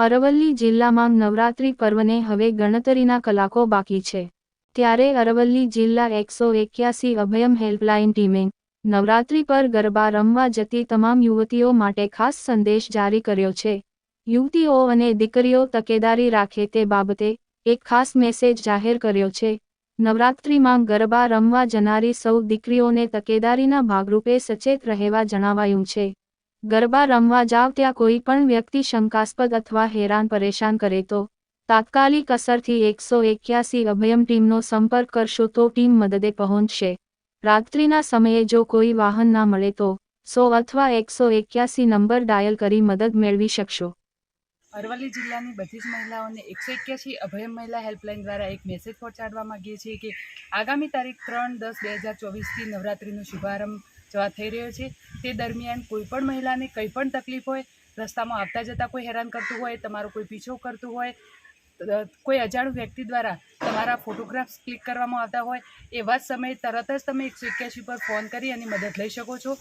અરવલ્લી જિલ્લામાં નવરાત્રિ પર્વને હવે ગણતરીના કલાકો બાકી છે. ત્યારે અરવલ્લી જિલ્લા એકસો એક્યાસી અભયમ હેલ્પલાઇન ટીમે નવરાત્રિ પર ગરબા રમવા જતી તમામ યુવતીઓ માટે ખાસ સંદેશ જારી કર્યો છે. યુવતીઓ અને દીકરીઓ તકેદારી રાખે તે બાબતે એક ખાસ મેસેજ જાહેર કર્યો છે. નવરાત્રીમાં ગરબા રમવા જનારી સૌ દીકરીઓને તકેદારીના ભાગરૂપે સચેત રહેવા જણાવાયું છે. ગરબા રમવા જાવ ત્યાં કોઈ પણ વ્યક્તિ શંકાસ્પદ અથવા હેરાન પરેશાન કરે તો, તાત્કાલિક અસરથી એકસો એક્યાસી અભયમ ટીમનો સંપર્ક કરશો તો ટીમ મદદે પહોંચશે. રાત્રિના સમયે જો કોઈ વાહન ના મળે તો, સો અથવા એકસો એક્યાસી નંબર ડાયલ કરી મદદ મેળવી શકશો. અરવલ્લી જિલ્લાની બધી જ મહિલાઓને એકસો એક્યાસી અભયમ મહિલા હેલ્પલાઇન દ્વારા એક મેસેજ પહોંચાડવા માંગીએ છીએ કે, આગામી તારીખ ત્રણ દસ બે હજાર ચોવીસથી નવરાત્રિનો શુભારંભ જવા થઈ રહ્યો છે. તે દરમિયાન કોઈ પણ મહિલાને કંઈ પણ તકલીફ હોય, રસ્તામાં આવતા જતાં કોઈ હેરાન કરતું હોય, તમારો કોઈ પીછો કરતું હોય કોઈ અજાણું વ્યક્તિ દ્વારા તમારા ફોટોગ્રાફ્સ ક્લિક કરવામાં આવતા હોય, એવા જ સમયે તરત જ તમે એકસો એક્યાસી પર ફોન કરી અને મદદ લઈ શકો છો.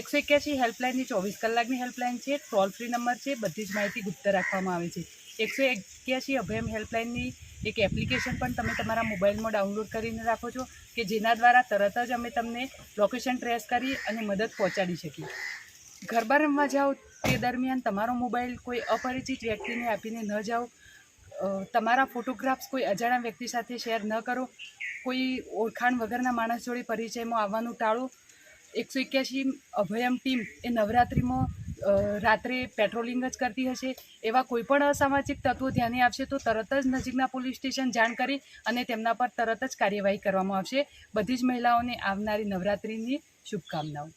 એકસો એક્યાસી હેલ્પલાઇનની ચોવીસ કલાકની હેલ્પલાઇન છે ટોલ ફ્રી નંબર છે, બધી જ માહિતી ગુપ્ત રાખવામાં આવે છે. એકસો એક્યાસી અભયમ હેલ્પલાઇનની એક એપ્લિકેશન પણ તમે તમારા મોબાઈલમાં ડાઉનલોડ કરીને રાખો છો, કે જેના દ્વારા તરત જ અમે તમને લોકેશન ટ્રેસ કરી અને મદદ પહોંચાડી શકીએ. ગરબા રમવા જાઓ તે દરમિયાન તમારો મોબાઈલ કોઈ અપરિચિત વ્યક્તિને આપીને ન જાઓ. તમારા ફોટોગ્રાફ્સ કોઈ અજાણ્યા વ્યક્તિ સાથે શેર ન કરો. કોઈ ઓળખાણ વગરના માણસ જોડે પરિચયમાં આવવાનું ટાળો. એકસો એક્યાસી અભયમ ટીમ એ નવરાત્રિમાં રાત્રે પેટ્રોલિંગ જ કરતી હશે. એવા કોઈ પણ અસામાજિક તત્વો ધ્યાને આવશે તો તરત જ નજીકના પોલીસ સ્ટેશન જાણ કરી અને તેમના પર તરત જ કાર્યવાહી કરવામાં આવશે. બધી જ મહિલાઓને આવનારી નવરાત્રિની શુભકામનાઓ.